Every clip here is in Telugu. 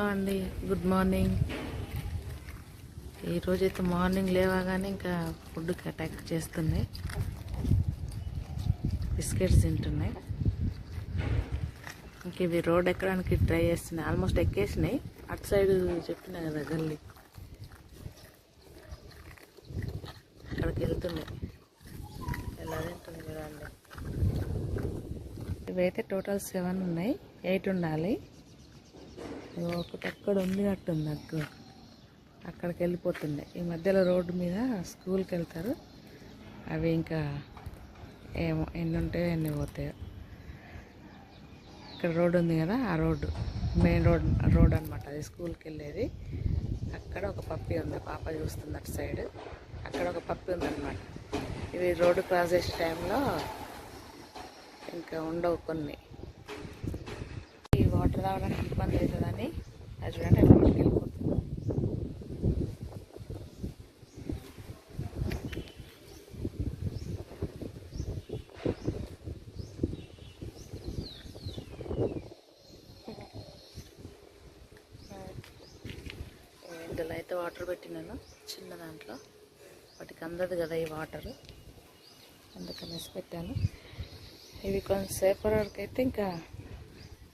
హలో అండి. గుడ్ మార్నింగ్ ఈరోజైతే మార్నింగ్ లేవగానే ఇంకా ఫుడ్కి అటాక్ చేస్తున్నాయి. బిస్కెట్స్ తింటున్నాయి. ఇంక ఇవి రోడ్ ఎక్కడానికి ట్రై చేస్తున్నాయి. ఆల్మోస్ట్ ఎక్కేసినాయి. అటు సైడ్ చెప్పినా కదా గల్లీ. అక్కడికి వెళ్తున్నాయి. ఎలా తింటుంది చూడండి. ఇవైతే టోటల్ సెవెన్ ఉన్నాయి. ఎయిట్ ఉండాలి. ఒకటి అక్కడ ఉంది అట్టుంది అగ్గు అక్కడికి వెళ్ళిపోతుండే ఈ మధ్యలో రోడ్డు మీద స్కూల్కి వెళ్తారు అవి ఇంకా ఏమో ఎన్ని ఉంటాయో ఎన్ని పోతాయో. ఇక్కడ రోడ్డు ఉంది కదా ఆ రోడ్డు. మెయిన్ రోడ్ రోడ్ అనమాట అది స్కూల్కి వెళ్ళేది అక్కడ ఒక పప్పి ఉంది పాప చూస్తుంది అటు సైడ్. అక్కడ ఒక పప్పి ఉందన్నమాట. ఇది రోడ్డు క్రాస్ చేసే టైంలో ఇంకా ఉండవు కొన్ని. వాటర్ తాగడానికి ఇబ్బంది అవుతుందని అది చూడండి అట్లా వెళ్ళిపోతుంది ఇందులో అయితే వాటర్ పెట్టినాను చిన్న దాంట్లో. వాటికి అందదు కదా ఈ వాటర్. అందుకనేసి పెట్టాను. ఇవి కొంచెంసేపటి వరకు అయితే ఇంకా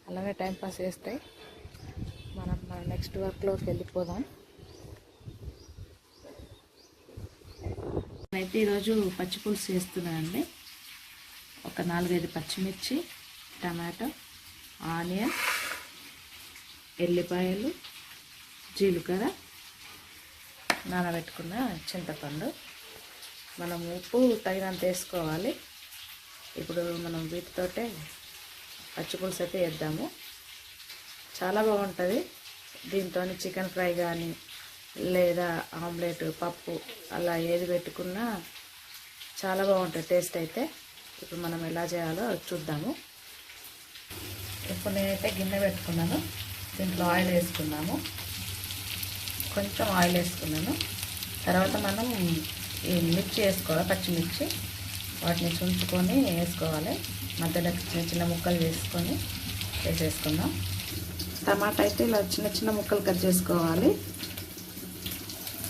అలానే టైంపాస్ చేస్తాయి. మనం మన నెక్స్ట్ వర్క్లోకి వెళ్ళిపోదాం. అయితే ఈరోజు పచ్చి పులుసు చేస్తున్నానండి. ఒక నాలుగైదు పచ్చిమిర్చి టమాటో ఆనియన్ ఎల్లిపాయలు జీలకర్ర నానబెట్టుకున్న చింతపండు. మనం ఉప్పు తగినంత వేసుకోవాలి. ఇప్పుడు మనం వీటితోటే పచ్చిపులుసు అయితే వేద్దాము. చాలా బాగుంటుంది. దీంతో చికెన్ ఫ్రై కానీ లేదా ఆమ్లెట్ పప్పు అలా ఏది పెట్టుకున్నా చాలా బాగుంటుంది టేస్ట్ అయితే. ఇప్పుడు మనం ఎలా చేయాలో చూద్దాము. ఇప్పుడు నేనైతే గిన్నె పెట్టుకున్నాను. దీంట్లో ఆయిల్ వేసుకున్నాము. కొంచెం ఆయిల్ వేసుకున్నాను. తర్వాత మనం ఈ మిర్చి వేసుకోవాలి పచ్చిమిర్చి? వాటిని చుంచుకొని వేసుకోవాలి. మధ్యలో చిన్న చిన్న ముక్కలు వేసుకొని వేసేసుకుందాం. టమాటా అయితే ఇలా చిన్న చిన్న ముక్కలు కట్ చేసుకోవాలి.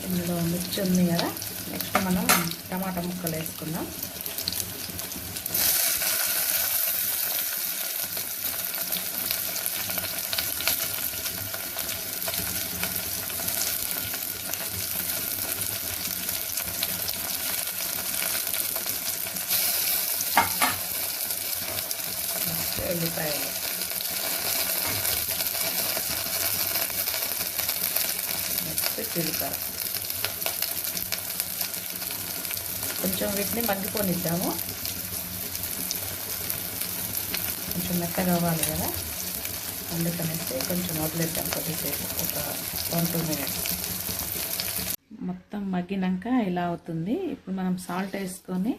ఇందులో మిర్చి ఉంది కదా నెక్స్ట్ మనం టమాటా ముక్కలు వేసుకుందాం నెక్స్ట్ ఎల్లిపాయలు నెక్స్ట్ జీలకర్ర. కొంచెం వీటిని మగ్గిపోనిద్దాము. కొంచెం మెత్తగా అవ్వాలి కదా. అందుకనేసి కొంచెం వదిలేద్దాం కొద్దిసేపు. ఒక వన్ టూ మినిట్స్. మొత్తం మగ్గినాక ఇలా అవుతుంది. ఇప్పుడు మనం సాల్ట్ వేసుకొని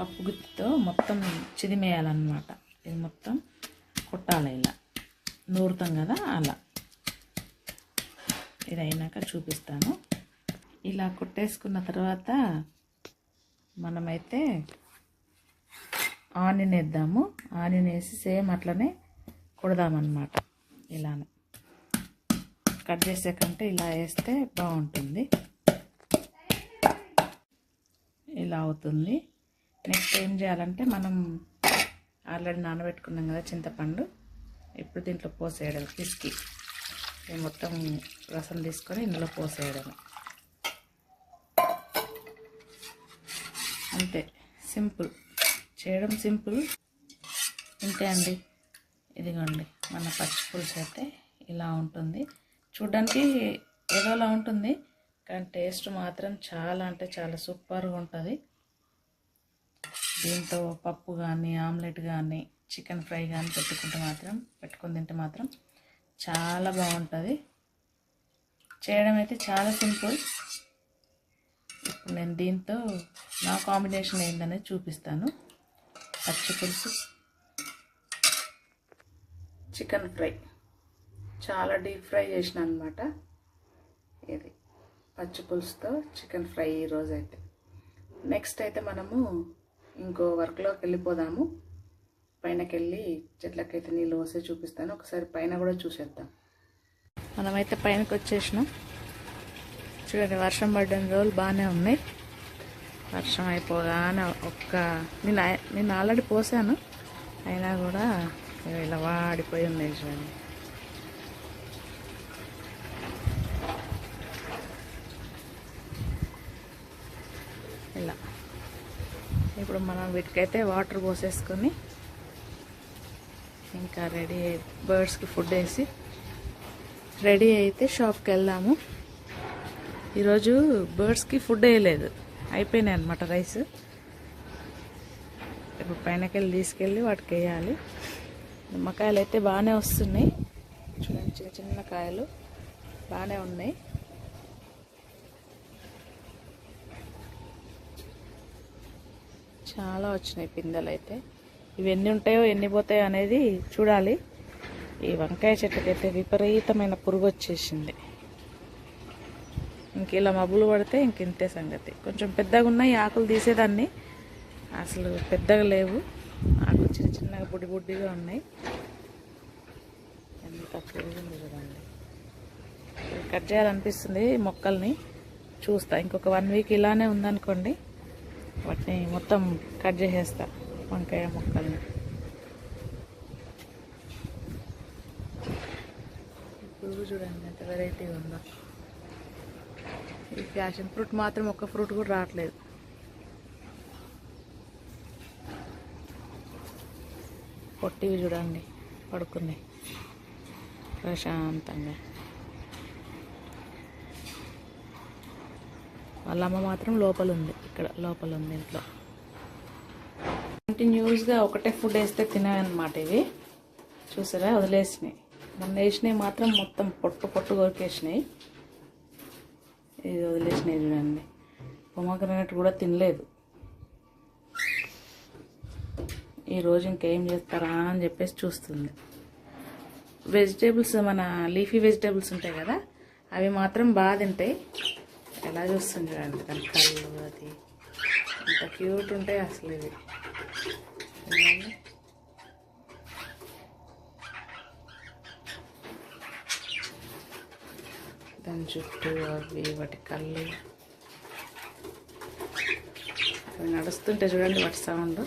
పప్పు గుత్తితో మొత్తం చిదిమేయాలన్నమాట. ఇది మొత్తం కొట్టాలి ఇలా. నూరుతాం కదా అలా. ఇది అయినాక చూపిస్తాను. ఇలా కొట్టేసుకున్న తర్వాత మనమైతే ఆనియన్ వేద్దాము ఆనియన్ వేసి సేమ్ అట్లనే కొడదామన్నమాట. ఇలానే. కట్ చేసే కంటే ఇలా వేస్తే బాగుంటుంది. ఇలా అవుతుంది. నెక్స్ట్ ఏం చేయాలంటే మనం ఆల్రెడీ నానబెట్టుకున్నాం కదా చింతపండు. ఇప్పుడు దీంట్లో పోసేయడం పిసికి. మొత్తం రసం తీసుకొని ఇందులో పోసేయడం అంతే. సింపుల్. చేయడం సింపుల్. ఇంతే అండి. ఇదిగోండి. మన పచ్చి పులుసు అయితే ఇలా ఉంటుంది. చూడ్డానికి ఏదోలా ఉంటుంది. కానీ టేస్ట్ మాత్రం చాలా అంటే చాలా సూపర్గా ఉంటుంది. దీంతో పప్పు కానీ ఆమ్లెట్ కానీ చికెన్ ఫ్రై కానీ పెట్టుకుంటే మాత్రం పెట్టుకొని తింటే మాత్రం చాలా బాగుంటుంది. చేయడం అయితే చాలా సింపుల్. ఇప్పుడు నేను దీంతో నా కాంబినేషన్ ఏందనేది చూపిస్తాను. పచ్చి పులుసు చికెన్ ఫ్రై. చాలా డీప్ ఫ్రై చేసిన అనమాట ఇది. పచ్చి పులుసుతో చికెన్ ఫ్రై ఈరోజు అయితే నెక్స్ట్ అయితే మనము ఇంకో వర్క్లోకి వెళ్ళిపోదాము. పైనకెళ్ళి చెట్లకైతే నీళ్ళు పోసి చూపిస్తాను. ఒకసారి పైన కూడా చూసేద్దాం. మనమైతే పైనకి వచ్చేసినాం. చూడండి వర్షం పడ్డం రోజులు బాగానే ఉన్నాయి. వర్షం అయిపోగానే ఒక్క నేను నేను ఆల్రెడీ పోసాను. అయినా కూడా ఇలా వాడిపోయి ఉన్నాయి చూడండి. ఇలా. ఇప్పుడు మనం వీటికైతే వాటర్ పోసేసుకొని ఇంకా రెడీ బర్డ్స్కి ఫుడ్ వేసి రెడీ అయితే షాప్కి వెళ్దాము. ఈరోజు బర్డ్స్కి ఫుడ్ వేయలేదు. అయిపోయినాయి అనమాట రైస్. ఇప్పుడు పైనకెళ్ళి తీసుకెళ్ళి వాటికి వేయాలి. నిమ్మకాయలు అయితే బాగానే వస్తున్నాయి. చూడండి చిన్న చిన్న కాయలు బాగానే ఉన్నాయి. చాలా వచ్చినాయి పిందెలు అయితే ఇవి ఎన్ని ఉంటాయో ఎన్ని పోతాయో అనేది చూడాలి. ఈ వంకాయ చెట్టుకైతే విపరీతమైన పురుగు వచ్చేసింది ఇంక ఇలా మబ్బులు పడితే ఇంక ఇంతే సంగతి. కొంచెం పెద్దగా ఉన్నాయి ఆకులు తీసేదాన్ని. అసలు పెద్దగా లేవు. ఆకులు చిన్న చిన్నగా బుడ్డి బుడ్డిగా ఉన్నాయి. ఎంత పురుగుంది చూడండి. కట్ చేయాలనిపిస్తుంది మొక్కల్ని. చూస్తా ఇంకొక వన్ వీక్ ఇలానే ఉందనుకోండి వాటిని మొత్తం కట్ చేసేస్తా. వంకాయ మొక్కల్ని. పురుగు చూడండి ఎంత వెరైటీగా ఉందో. ఈ ఫ్యాషన్ ఫ్రూట్ మాత్రం ఒక్క ఫ్రూట్ కూడా రావట్లేదు. పొట్టివి చూడండి పడుకున్నాయి. ప్రశాంతంగా. వాళ్ళ అమ్మ మాత్రం లోపల ఉంది ఇక్కడ లోపల ఉంది ఇంట్లో. కంటిన్యూస్గా ఒకటే ఫుడ్ వేస్తే తినాయన్నమాట ఇవి. చూసారా? వదిలేసినాయి. మొన్న వేసినవి మాత్రం మొత్తం పొట్టు పొట్టు కొరికేసినాయి. ఇది వదిలేసినాయి చూడండి. పొమ్మగ్రనేట్ కూడా తినలేదు. ఈరోజు ఇంకేం చేస్తారా అని చెప్పేసి చూస్తుంది. వెజిటేబుల్స్ మన లీఫీ వెజిటేబుల్స్ ఉంటాయి కదా అవి మాత్రం బాగా తింటాయి. ఎలా చూస్తుంది చూడండి. దాని కళ్ళు అది. ఎంత క్యూట్ ఉంటాయి అసలు ఇవి. దాని చుట్టూ అవి వాటి కళ్ళు. అవి నడుస్తుంటే చూడండి వాటి సౌండ్.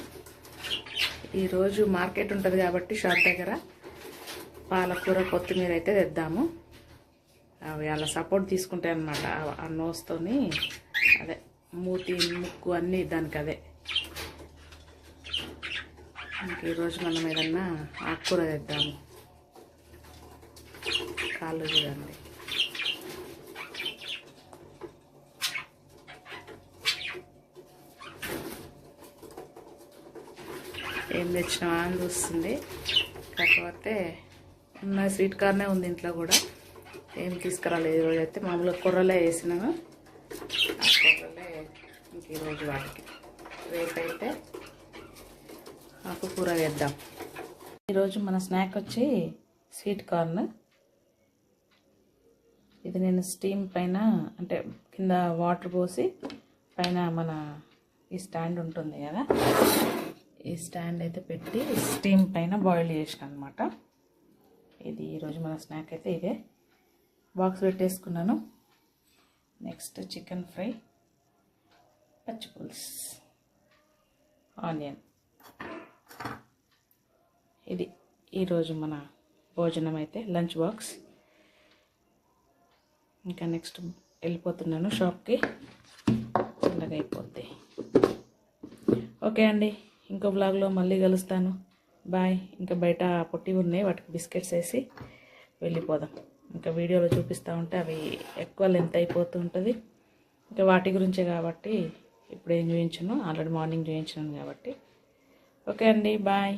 ఈరోజు మార్కెట్ ఉంటుంది కాబట్టి షాప్ దగ్గర పాలకూర కొత్తిమీర అయితే తెద్దాము. అవి అలా సపోర్ట్ తీసుకుంటాయి అనమాట ఆ నోస్తోని అదే మూతి ముక్కు అన్నీ దానికి అదే ఇంక ఈరోజు మనం ఏదన్నా ఆకుకూర తెద్దాము. కాళ్ళు చూడండి. ఏం తెచ్చినావా అని చూస్తుంది. కాకపోతే ఉన్న స్వీట్ కార్నే ఉంది ఇంట్లో కూడా. ఏం తీసుకురాలేదు ఈరోజు అయితే. మామూలుగా కూరలే వేసినాను ఆ కూరలే ఇంక ఈరోజు వాటికి. రేపైతే ఆకుకూర వేద్దాం. ఈరోజు మన స్నాక్ వచ్చి స్వీట్ కార్న్. ఇది నేను స్టీమ్ పైన అంటే కింద వాటర్ పోసి పైన మన ఈ స్టాండ్ ఉంటుంది కదా ఈ స్టాండ్ అయితే పెట్టి స్టీమ్ పైన బాయిల్ చేసిన అనమాట ఇది ఈరోజు మన స్నాక్ అయితే ఇదే. బాక్స్ పెట్టేసుకున్నాను. నెక్స్ట్ చికెన్ ఫ్రై పచ్చి పులుసు ఆనియన్ ఇది ఈరోజు మన భోజనం అయితే లంచ్ బాక్స్. ఇంకా నెక్స్ట్ వెళ్ళిపోతున్నాను షాప్కి. చల్లగా అయిపోద్ది. ఓకే అండి ఇంకో బ్లాగ్లో మళ్ళీ కలుస్తాను. బాయ్. ఇంకా బయట పొట్టి ఉన్నాయి వాటికి బిస్కెట్స్ వేసి వెళ్ళిపోదాం. ఇంకా వీడియోలో చూపిస్తూ ఉంటే అవి ఎక్కువ లెంత్ అయిపోతూ ఉంటుంది. ఇంకా వాటి గురించే కాబట్టి ఇప్పుడు ఏం చూపించను ఆల్రెడీ మార్నింగ్ చూపించాను కాబట్టి. ఓకే అండి బాయ్.